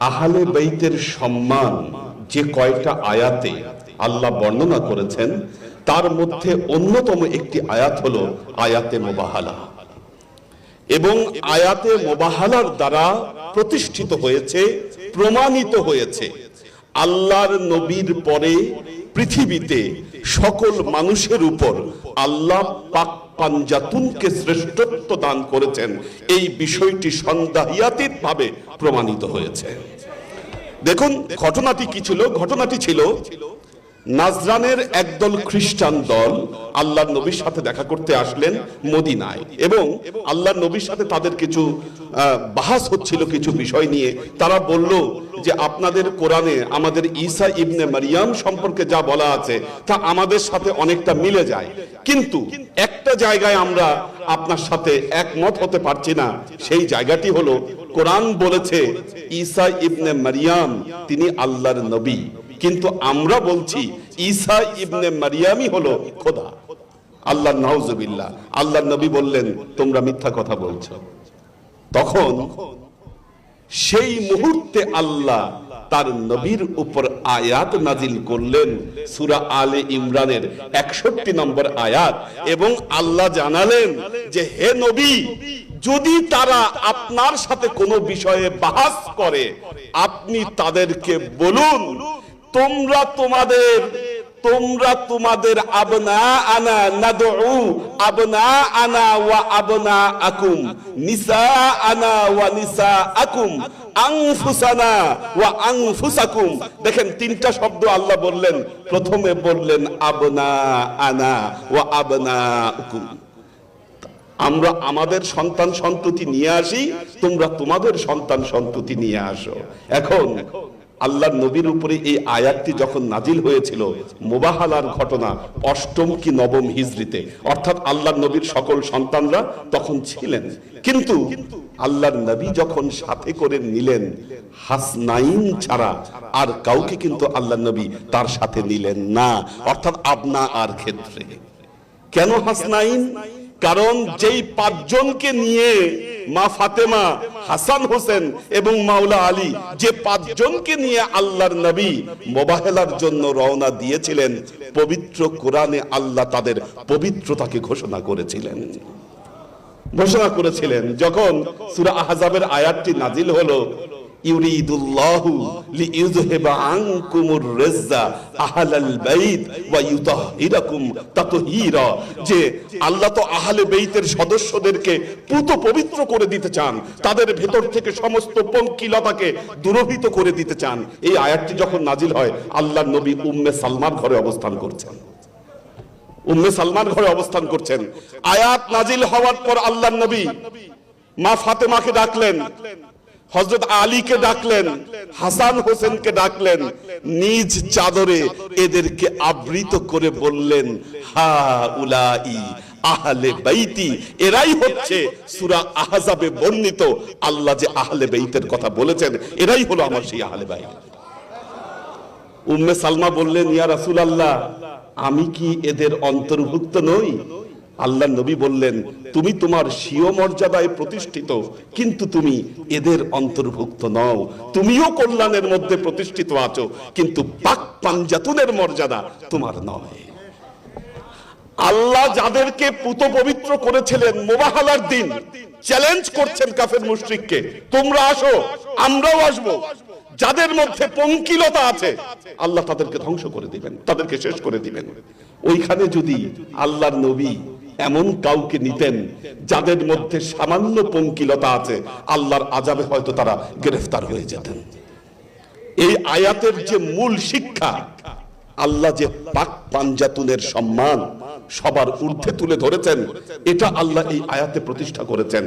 আহলে বাইতের সম্মান যে কয়টা আয়াতে আল্লাহ বর্ণনা করেছেন, তার মধ্যে অন্যতম একটি আয়াত হলো আয়াতে মোবাহালা। এবং আয়াতে মোবাহালার দ্বারা প্রতিষ্ঠিত হয়েছে, প্রমাণিত হয়েছে আল্লাহর নবীর পরে পৃথিবীতে সকল মানুষের উপর আল্লাহ পাক পাঞ্জাতুনকে শ্রেষ্ঠত্ব দান করেছেন। এই বিষয়টি সন্দেহাতীত প্রমাণিত হয়েছে। দেখুন, ঘটনাটি কি ছিল? ঘটনাটি ছিল নাজরানের একদল খ্রিস্টান দল আল্লাহর নবীর সাথে দেখা করতে আসলেন মদিনায়। এবং আল্লাহর নবীর সাথে তাদের কিছু বাহাস হচ্ছিল কিছু বিষয় নিয়ে। তারা বলল যে, আপনাদের কোরআনে আমাদের ঈসা ইবনে মারিয়াম সম্পর্কে যা বলা আছে, তা আমাদের সাথে অনেকটা মিলে যায়। কিন্তু একটা জায়গায় আমরা আপনার সাথে একমত হতে পারছি না, সেই জায়গাটি হলো, কোরআন বলেছে, ঈসা ইবনে মারিয়াম, তিনি আল্লাহর নবী। কিন্তু আমরা বলছি ঈসা ইবনে মারিয়ামই হলো খোদা। আল্লাহ নাউজুবিল্লাহ। আল্লাহ নবী বললেন, তোমরা মিথ্যা কথা বলছো। তখন সেই মুহূর্তে আল্লাহ তার নবীর উপর আয়াত নাজিল করলেন, সুরা আলে ইমরানের একষট্টি নম্বর আয়াত, এবং আল্লাহ জানালেন যে, হে নবী, যদি তারা আপনার সাথে কোনো বিষয়ে বাহাস করে, আপনি তাদেরকে বলুন তোমরা তোমাদের তোমরা তোমাদের আবনা আনা নাদউ আবনা আনা ওয়া আবনা আকুম নিসা আনা ওয়া নিসা আকুম আনফুসানা ওয়া আনফুসাকুম। দেখেন, তিনটা শব্দ আল্লাহ বললেন। প্রথমে বললেন আবনা আনা ওয়া আবনা আকুম আমরা আমাদের সন্তান সন্ততি নিয়ে আসি, তোমরা তোমাদের সন্তান সন্ততি নিয়ে আসো। এখন আল্লাহ নবীর উপরে এই আয়াতটি যখন নাজিল হয়েছিল, মোবাহালার ঘটনা অষ্টম কি নবম হিজরিতে অর্থাৎ আল্লাহ নবীর সকল সন্তানরা তখন ছিলেন। কিন্তু আল্লাহর নবী যখন সাথে করে নিলেন, হাসনাইন ছাড়া আর কাউকে কিন্তু আল্লাহ নবী তার সাথে নিলেন না, অর্থাৎ আপনা আর ক্ষেত্রে। কেন হাসনাইন? কারণ যেই পাঁচজনকে নিয়ে মা ফাতেমা, হাসান হোসেন এবং মাওলা আলী যে পাঁচজনকে নিয়ে আল্লাহর নবী মোবাহেলার জন্য রওনা দিয়েছিলেন, পবিত্র কোরআনে আল্লাহ তাদের পবিত্রতাকে ঘোষণা করেছিলেন। ঘোষণা করেছিলেন, যখন সুরা আহজাবের আয়াতটি নাজিল হলো ইউরিদুল্লাহু আনকুমুর আহলাল বাইত ওয়া তাতহীরা। যে আল্লাহ তো আহলে বেইতের সদস্যদেরকে পুত পবিত্র করে দিতে চান, তাদের ভেতর থেকে সমস্ত পঙ্কিলতাকে করে দিতে চান। এই আয়াতটি যখন নাজিল হয় আল্লাহর নবী উম্মে সালমার ঘরে অবস্থান করছেন। উম্মে সালমান ঘরে অবস্থান করছেন। আয়াত নাজিল হওয়ার পর আল্লাহ নবী মা ফাতেমাকে ডাকলেন হজরত আলীকে ডাকলেন, হাসান হোসেনকে ডাকলেন, নিজ চাদরে এদেরকে আবৃত করে বললেন হা উলাই আহলে বাইতি। এরাই হচ্ছে সূরা আহজাবে বর্ণিত। আল্লাহ যে আহলে বাইতের কথা বলেছেন, এরাই হলো আমার সেই আহলে বাইত। উম্মে সালমা বললেন, ইয়া রাসূলুল্লাহ, আমি কি এদের অন্তর্ভুক্ত নই? আল্লাহ নবী বললেন, তুমি তোমার স্বীয় মর্যাদায় প্রতিষ্ঠিত, কিন্তু তুমি এদের অন্তর্ভুক্ত নও। তুমিও কল্যাণের মধ্যে প্রতিষ্ঠিত আছো, কিন্তু পাক পাঞ্জাতুনের মর্যাদা তোমার নয়। আল্লাহ যাদেরকে পুত পবিত্র করেছিলেন মোবাহালার দিন, চ্যালেঞ্জ করছেন কাফের মুশরিককে, তোমরা আসো, আমরাও আসব। যাদের মধ্যে পঙ্কিলতা আছে, আল্লাহ তাদেরকে ধ্বংস করে দিবেন, তাদেরকে শেষ করে দিবেন। ওইখানে যদি আল্লাহর নবী এমন কাউকে নিতেন যাদের মধ্যে সামান্য পঙ্কিলতা আছে, আল্লাহর আজাবে হয়তো তারা গ্রেফতার হয়ে যেতেন। এই আয়াতের যে মূল শিক্ষা, আল্লাহ যে পাক পাঞ্জাতুনের সম্মান সবার ঊর্ধ্বে তুলে ধরেছেন, এটা আল্লাহ এই আয়াতে প্রতিষ্ঠা করেছেন।